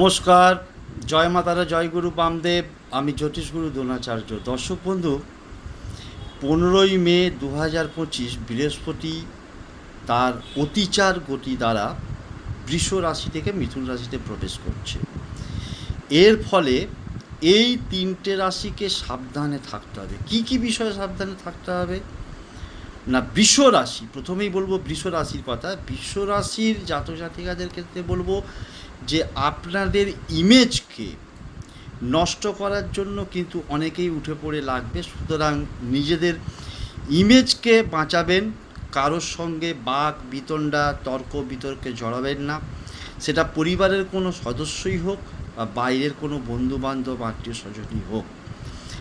নমস্কার, জয় মাতারা, জয় গুরু বামদেব, আমি জ্যোতিষগুরু দ্রোণাচার্য। দর্শক বন্ধু, পনেরোই মে দু হাজার পঁচিশ বৃহস্পতি তার অতিচার গতি দ্বারা বৃষ রাশি থেকে মিথুন রাশিতে প্রবেশ করছে। এর ফলে এই তিনটে রাশিকে সাবধানে থাকতে হবে। কি কি বিষয়ে সাবধানে থাকতে হবে? না বৃষ রাশি প্রথমেই বলব বৃষ রাশির কথা। বৃষ রাশির জাতক জাতিকাদের ক্ষেত্রে বলব যে, আপনাদের ইমেজকে নষ্ট করার জন্য কিন্তু অনেকেই উঠে পড়ে লাগবে। সুতরাং নিজেদের ইমেজকে বাঁচাবেন, কারোর সঙ্গে বাক, বিতণ্ডা, তর্ক, বিতর্কে জড়াবেন না। সেটা পরিবারের কোনো সদস্যই হোক বা বাইরের কোনো বন্ধু বান্ধব আত্মীয় স্বজনই হোক।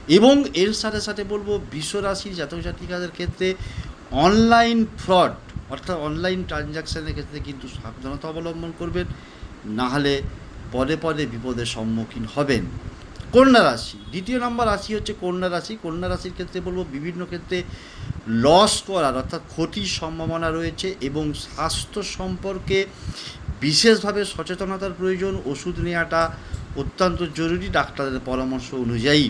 এবং এর সাথে সাথে বলব বিশ্ব রাশির জাতক জাতিকাদের ক্ষেত্রে অনলাইন ফ্রড, অর্থাৎ অনলাইন ট্রানজাকশানের ক্ষেত্রে কিন্তু সাবধানতা অবলম্বন করবেন, না হলে পদে পদে বিপদের সম্মুখীন হবেন। কন্যা রাশি, দ্বিতীয় নম্বর রাশি হচ্ছে কন্যা রাশি। কন্যা রাশির ক্ষেত্রে বলব, বিভিন্ন ক্ষেত্রে লস করার, অর্থাৎ ক্ষতির সম্ভাবনা রয়েছে এবং স্বাস্থ্য সম্পর্কে বিশেষভাবে সচেতনতার প্রয়োজন। ওষুধ নেওয়াটা অত্যন্ত জরুরি, ডাক্তারের পরামর্শ অনুযায়ী।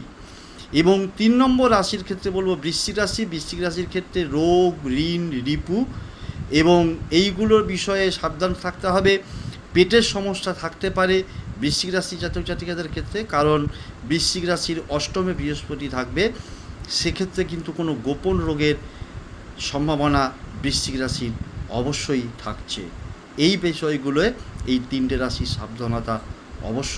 এবং তিন নম্বর রাশির ক্ষেত্রে বলব বৃশ্চিক রাশি, বৃশ্চিক রাশির ক্ষেত্রে রোগ, ঋণ, রিপু এবং এইগুলোর বিষয়ে সাবধান থাকতে হবে। পেটের সমস্যা থাকতে পারে বৃশ্চিক রাশি জাতক জাতিকাদের ক্ষেত্রে, কারণ বৃশ্চিক রাশির অষ্টমে বৃহস্পতি থাকবে। সেক্ষেত্রে কিন্তু কোনো গোপন রোগের সম্ভাবনা বৃশ্চিক রাশির অবশ্যই থাকছে। এই বিষয়গুলোয় এই তিনটে রাশির সাবধানতা অবশ্যই